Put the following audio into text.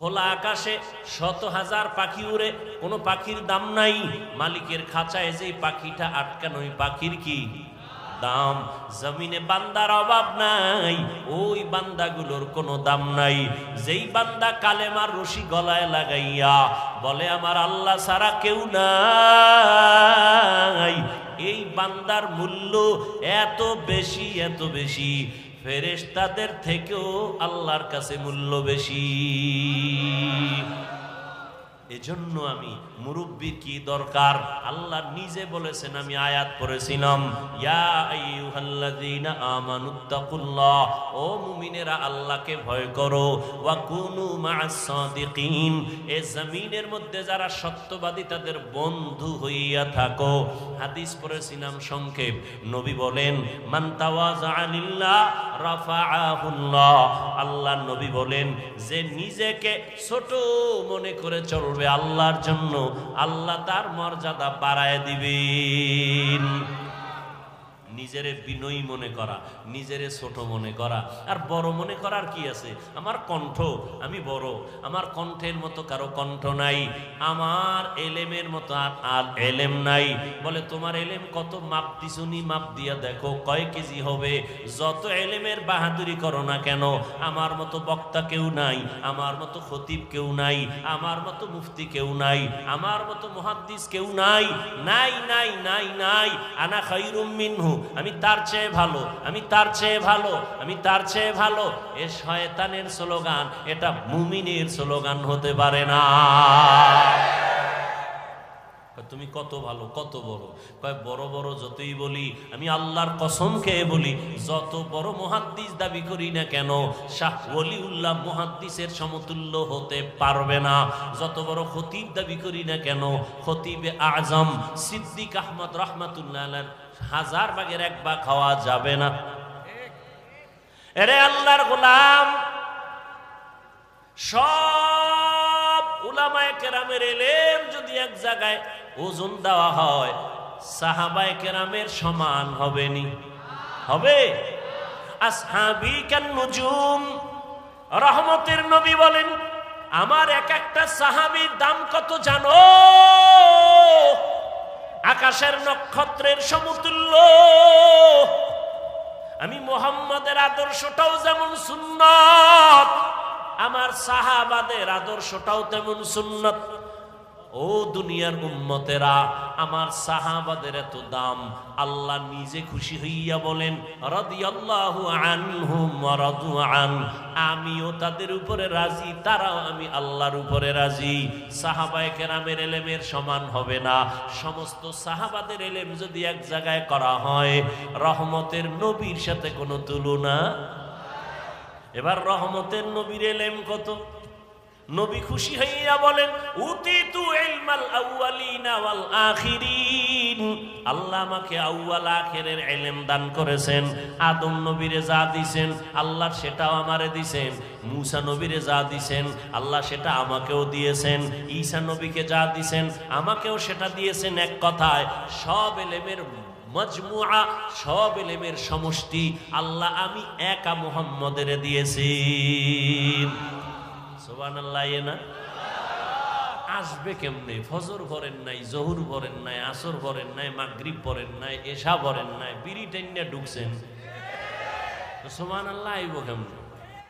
খোলা আকাশে শত হাজার পাখি উড়ে, কোনো পাখির দাম নাই। মালিকের খাঁচায় যে পাখিটা আটকানো ওই পাখির কি দাম? জমিনে বান্দার অভাব নাই, ওই বান্দাগুলোর কোনো দাম নাই। যেই বান্দা কালেমার রশি গলায় লাগাইয়া বলে, আমার আল্লাহ সারা কেউ নাই। এই বান্দার মূল্য এত বেশি এত বেশি। ফেরেশতাদের থেকেও আল্লাহর কাছে মূল্য বেশি। এজন্য আমি মুরব্বীর কি দরকার? আল্লাহ নিজে বলেছেন, আমি আয়াত পড়েছিলাম ও মুমিনেরা আল্লাহকে ভয় করো এ জমিনের মধ্যে যারা সত্যবাদী, তাদের বন্ধু হইয়া থাকো। হাদিস পড়েছিলাম সংক্ষেপ। নবী বলেন আল্লাহ নবী বলেন, যে নিজেকে ছোট মনে করে চলবে আল্লাহর জন্য আল্লাহ তার মর্যাদা বাড়ায় দিবেন। নিজেরে বিনয়ী মনে করা, নিজেরে ছোট মনে করা। আর বড় মনে করার কি আছে? আমার কণ্ঠ, আমি বড়। আমার কণ্ঠের মতো কারও কণ্ঠ নাই। আমার এলেমের মতো আর আর এলেম নাই। বলে, তোমার এলেম কত? মাপ দিছুনি মাপ দিয়া দেখো, কয় কেজি হবে? যত এলেমের বাহাদুরি করো না কেন? আমার মতো বক্তা কেউ নাই। আমার মতো খতিব কেউ নাই। আমার মতো মুফতি কেউ নাই। আমার মতো মুহাদ্দিস কেউ নাই। নাই নাই নাই নাই। আনা খাইরুম মিনহু। আমি তার চেয়ে ভালো, আমি তার চেয়ে ভালো, আমি তার চেয়ে ভালো। এ শয়তানের স্লোগান, এটা মুমিনের স্লোগান হতে পারে না। তুমি কত ভালো, কত বড়। কয়, বড় বড় যতই বলি, আমি আল্লাহর কসম খেয়ে বলি, যত বড় মহাদ্দিস দাবি করি না কেন, শাহ ওলিউল্লাহ মহাদ্দিসের সমতুল্য হতে পারবে না। যত বড় খতিব দাবি করি না কেন, খতিবে আজম, সিদ্দিক আহমদ রহমাতুল্লাহ হাজার ভাগের এক ভাগ খাওয়া যাবে না। এরে আল্লাহর গোলাম, সব উলামায়ে কেরামের এলেম যদি এক জায়গায় ওজন দেওয়া হয়, সাহাবায়ে কেরামের সমান হবে? নি হবে কেন নুজুম, রহমতের নবী বলেন, আমার এক একটা সাহাবির দাম কত জানো? আকাশের নক্ষত্রের সমতুল্য। আমি মোহাম্মদের আদর্শটাও যেমন সুন্নত, আমার সাহাবাদের আদর্শটাও তেমন সুন্নত। ও দুনিয়ার উম্মতেরা, আমার সাহাবাদের এত দাম। আল্লাহ নিজে খুশি হইয়া বলেন আমিও তাদের উপরে রাজি, তারাও আমি আল্লাহর উপরে রাজি। সাহাবায়ে কেরামের এলেমের সমান হবে না। সমস্ত সাহাবাদের এলেম যদি এক জায়গায় করা হয়, রহমতের নবীর সাথে কোনো তুলনা? এবার রহমতের নবীর এলেম কত? নবী খুশি হইয়া বলেন, উতিতু ইলমাল আউয়ালিনা ওয়াল আখিরিন। আল্লাহ আমাকে আউয়াল আখিরের ইলম দান করেছেন, আদম নবীরে যা দিছেন, আল্লাহ সেটাও আমারে দিছেন, মুসা নবীরে যা দিছেন, আল্লাহ সেটা আমাকেও দিয়েছেন, ঈসা নবীকে যা দিছেন, আমাকেও সেটা দিয়েছেন এক কথায়, সব এলেমের মজমুআ, সব এলেমের সমষ্টি আল্লাহ আমি একা মুহাম্মদের দিয়েছি। না? আসবে কেমনে? ফজর ভরেন নাই, জহুর ভরেন নাই, আসর ভরেন নাই, মাগরিব ভরেন নাই, এশা ভরেন নাই, বিড়ি টেন্যা ঢুকছেন। আল্লাহ আইব কেমনে?